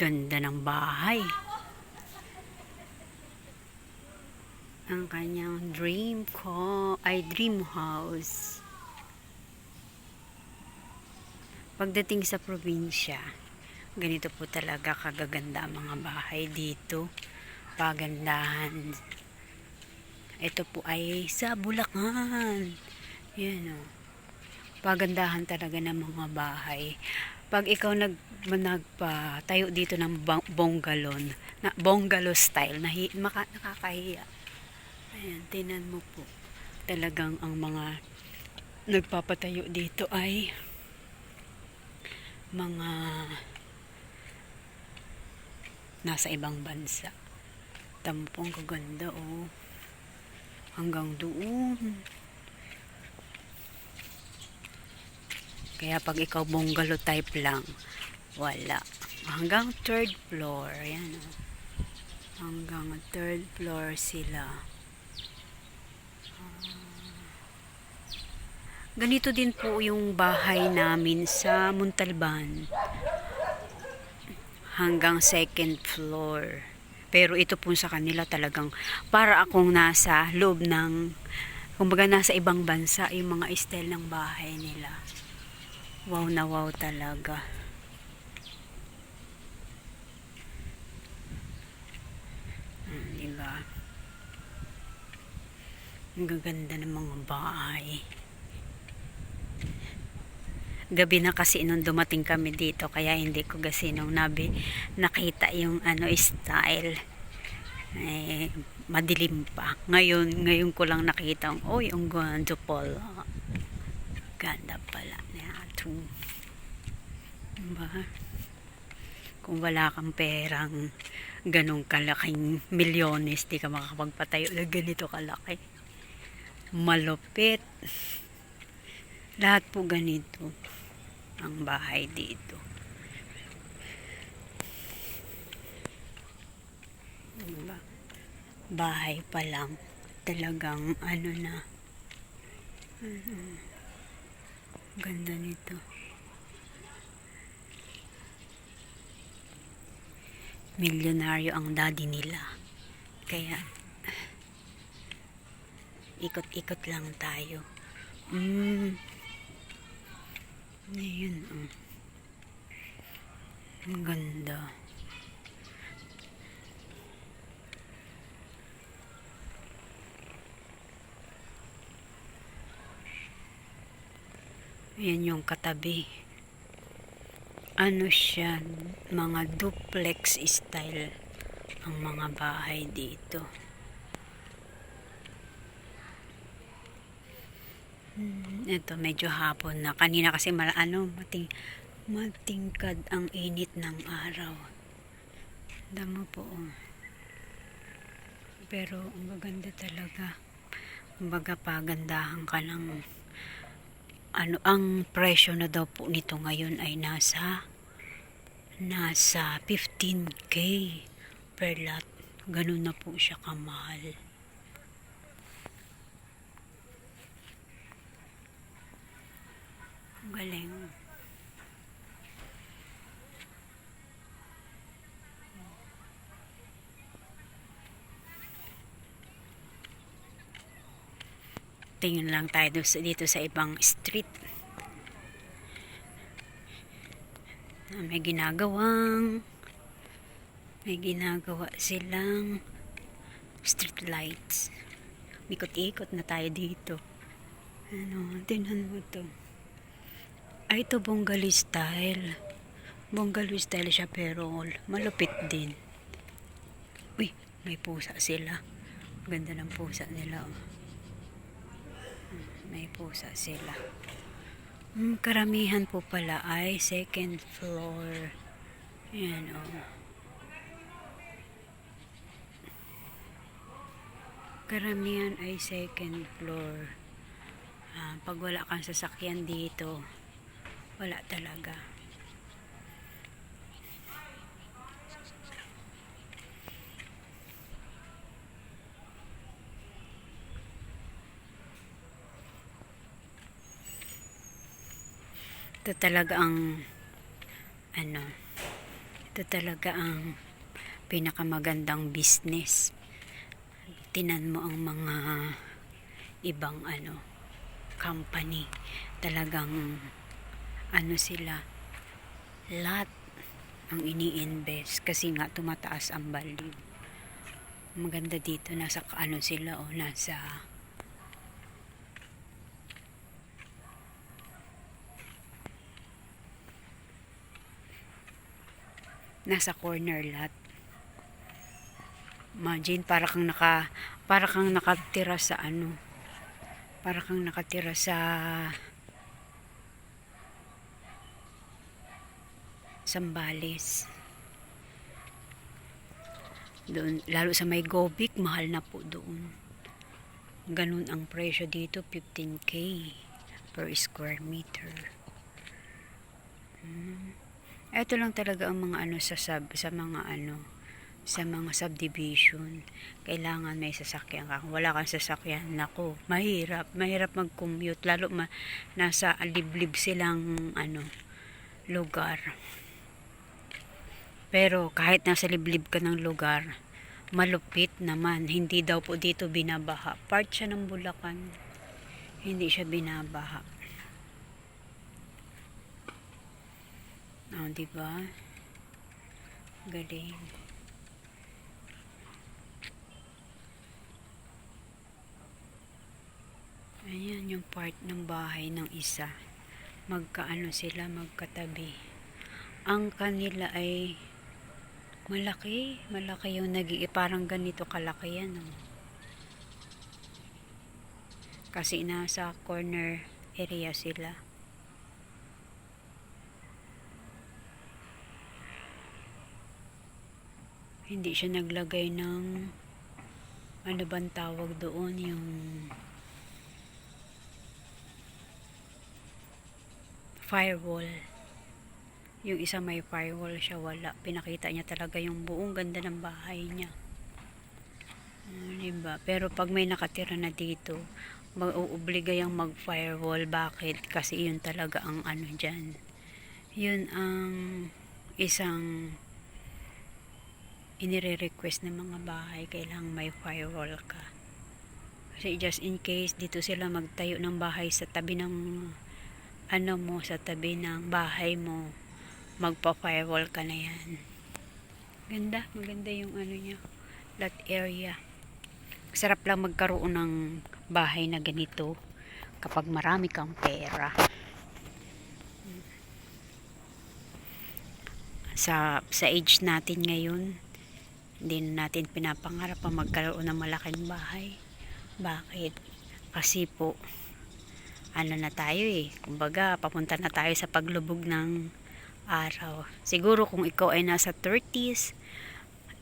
Ganda ng bahay. Ang kanyang dream ko ay dream house. Pagdating sa probinsya, ganito po talaga kagaganda ang mga bahay dito. Pagandahan. Ito po ay sa Bulacan. Yan o. Pagandahan talaga ng mga bahay. Pag ikaw nag nagpatayo dito ng bonggalon, na bungalow style, nahi, maka, nakakahiya. Ayan, tinan mo po. Talagang ang mga nagpapatayo dito ay mga nasa ibang bansa. Tampong kaganda oh. Hanggang doon. Kaya pag ikaw bungalow type lang, wala. Hanggang third floor. Yan oh. Hanggang third floor sila. Ganito din po yung bahay namin sa Muntalban. Hanggang second floor. Pero ito po sa kanila talagang para akong nasa loob ng kumbaga nasa ibang bansa yung mga style ng bahay nila. Wow na wow talaga. Diba? Ang gaganda ng mga bahay. Gabi na kasi nung dumating kami dito kaya hindi ko kasi nung nabi nakita yung ano style. Eh, madilim pa. Ngayon ngayon ko lang nakita oh yung ganda pala. Ganda pala. Na ito diba kung wala kang perang ganong kalaking milyones di ka makakapagpatayo na ganito kalaki malupit lahat po ganito ang bahay dito. Diba? Bahay pa lang. Talagang ano na. Mhm. Ganda nito. Milyonaryo ang daddy nila. Kaya ikot-ikot lang tayo. Mm. Ayan, oh. Ang ganda. Ayan yung katabi. Ano siya, mga duplex style ang mga bahay dito. Hmm, ito medyo hapon na. Kanina kasi mal, ano, mating, matingkad ang init ng araw. Damo po. oh. Pero ang maganda talaga. Kumbaga pagandahan ka ng ano ang presyo na daw po nito ngayon ay nasa nasa 15k per lot. Ganun na po siya kamahal. Galing. Tingin lang tayo dito sa- ibang street. May ginagawang may ginagawa silang street lights. Ikot-ikot na tayo dito. Ano, tinan mo to. Ay, ito bungalow style. Bungalow style siya pero malupit din. Uy, may pusa sila. Ganda ng pusa nila. Oh. May pusa sila. Hmm, karamihan po pala ay second floor. Yan oh. Karamihan ay second floor. Ah, pag wala kang sasakyan dito, wala talaga. Ito talaga ang ano, ito talaga ang pinakamagandang business. Tinan mo ang mga ibang ano company. Talagang ano sila lot ang ini-invest kasi nga tumataas ang value. Maganda dito nasa ano sila o nasa nasa corner lot. Imagine para kang naka para kang nakatira sa ano para kang nakatira sa Sambales. Doon, lalo sa may Gobic, mahal na po doon. Ganun ang presyo dito, 15k per square meter. Hmm. Ito lang talaga ang mga ano sa sub, sa mga ano, sa mga subdivision. Kailangan may sasakyan ka. Kung wala kang sasakyan, nako, mahirap. Mahirap mag-commute. Lalo ma, nasa liblib silang ano, lugar. Pero kahit nasa liblib ka ng lugar, malupit naman. Hindi daw po dito binabaha. Part siya ng Bulacan. Hindi siya binabaha. Oh, di ba? Galing. Ayan yung part ng bahay ng isa. Magkaano sila, magkatabi. Ang kanila ay malaki. Malaki yung nag Parang ganito kalaki yan. Oh. Kasi nasa corner area sila. Hindi siya naglagay ng ano bang tawag doon yung firewall. Yung isa may firewall siya, wala. Pinakita niya talaga yung buong ganda ng bahay niya. Uh, diba? Pero pag may nakatira na dito, mag-uubliga yung mag-firewall. Bakit? Kasi yun talaga ang ano dyan. Yun ang isang inire-request ng mga bahay. Kailangang may firewall ka. Kasi just in case, dito sila magtayo ng bahay sa tabi ng ano mo sa tabi ng bahay mo magpa-firewall ka na yan ganda, maganda yung ano niya lot area sarap lang magkaroon ng bahay na ganito kapag marami kang pera sa sa age natin ngayon hindi na natin pinapangarap ang magkaroon ng malaking bahay bakit? kasi po ano na tayo eh. Kumbaga, papunta na tayo sa paglubog ng araw. Siguro kung ikaw ay nasa 30s,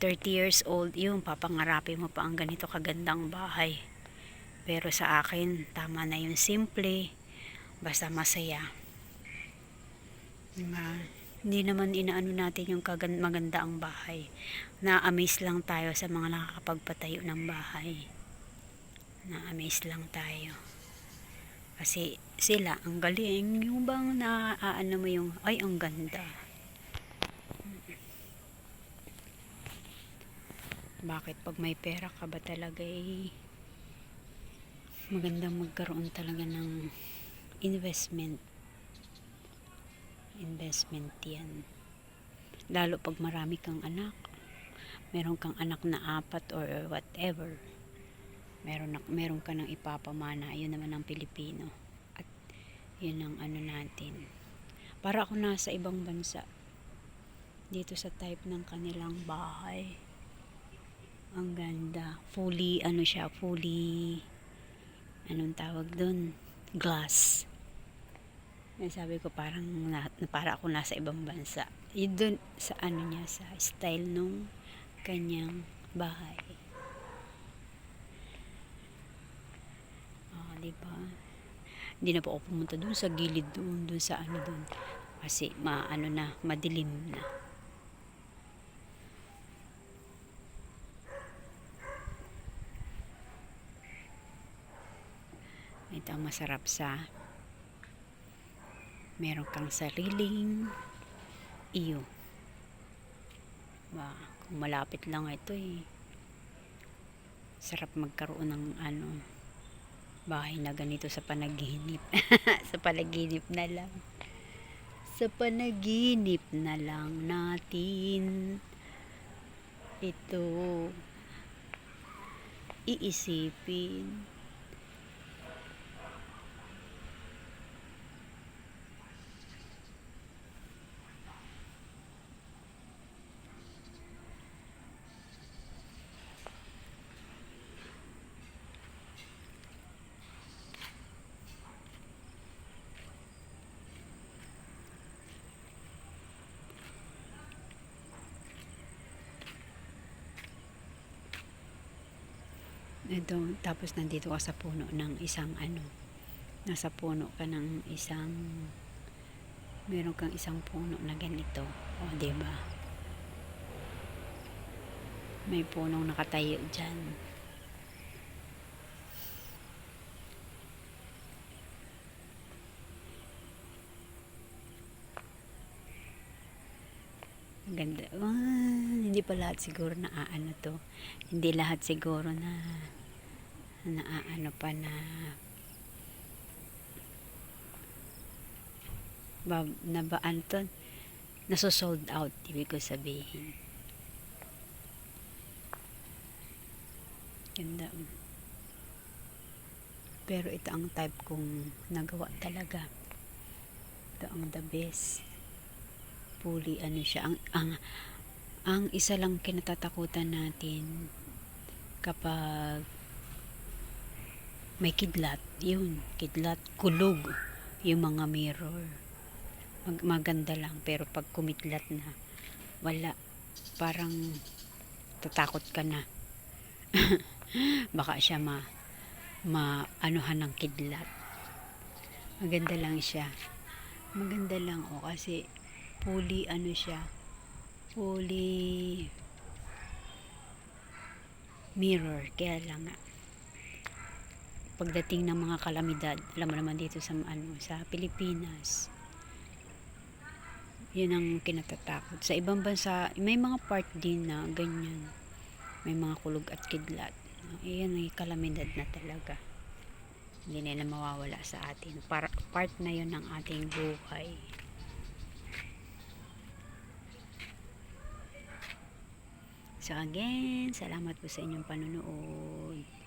30 years old, yun, papangarapin mo pa ang ganito kagandang bahay. Pero sa akin, tama na yung simple, basta masaya. Diba? Hindi naman inaano natin yung kagand maganda ang bahay. Na-amaze lang tayo sa mga nakakapagpatayo ng bahay. Na-amaze lang tayo. Kasi sila, ang galing. Yung bang naaano mo yung, ay, ang ganda. Bakit pag may pera ka ba talaga eh, magandang magkaroon talaga ng investment. Investment yan. Lalo pag marami kang anak. Meron kang anak na apat or whatever. Meron, na, meron ka ng ipapamana. Yun naman ang Pilipino. At yun ang ano natin. Para ako nasa ibang bansa dito sa type ng kanilang bahay ang ganda. Fully ano siya fully anong tawag doon glass yan sabi ko parang na, para ako nasa ibang bansa yun doon sa ano niya sa style nung kanyang bahay di ba? Hindi na po ako pumunta doon sa gilid doon, doon sa ano doon. Kasi maano na, madilim na. Ito ang masarap sa meron kang sariling iyo. Ba, kung malapit lang ito eh. Sarap magkaroon ng ano, bahay na ganito sa panaginip. sa panaginip na lang. Sa panaginip na lang natin ito iisipin. Ito, tapos nandito ka sa puno ng isang ano, nasa puno ka ng isang, meron kang isang puno na ganito. O, ba? May punong nakatayo dyan. Ganda. Ah, hindi pa lahat siguro na aano to. Hindi lahat siguro na na ano pa na ba, na ba ano to? Naso sold out, ibig ko sabihin. Ganda. Pero ito ang type kong nagawa talaga. Ito ang the best. Fully ano siya. Ang, ang, ang isa lang kinatatakutan natin kapag may kidlat, yun, kidlat, kulog, yung mga mirror. Mag, maganda lang, pero pag kumidlat na, wala, parang tatakot ka na. Baka siya ma, maanuhan ng kidlat. Maganda lang siya. Maganda lang, o, kasi, fully, ano siya, fully, mirror, kaya lang pagdating ng mga kalamidad, alam mo naman dito sa ano sa Pilipinas. 'Yun ang kinatatakot. Sa ibang bansa, may mga part din na ganyan. May mga kulog at kidlat. Iyan ay kalamidad na talaga. Hindi nila mawawala sa atin. Par- part na 'yun ng ating buhay. So again, salamat po sa inyong panonood.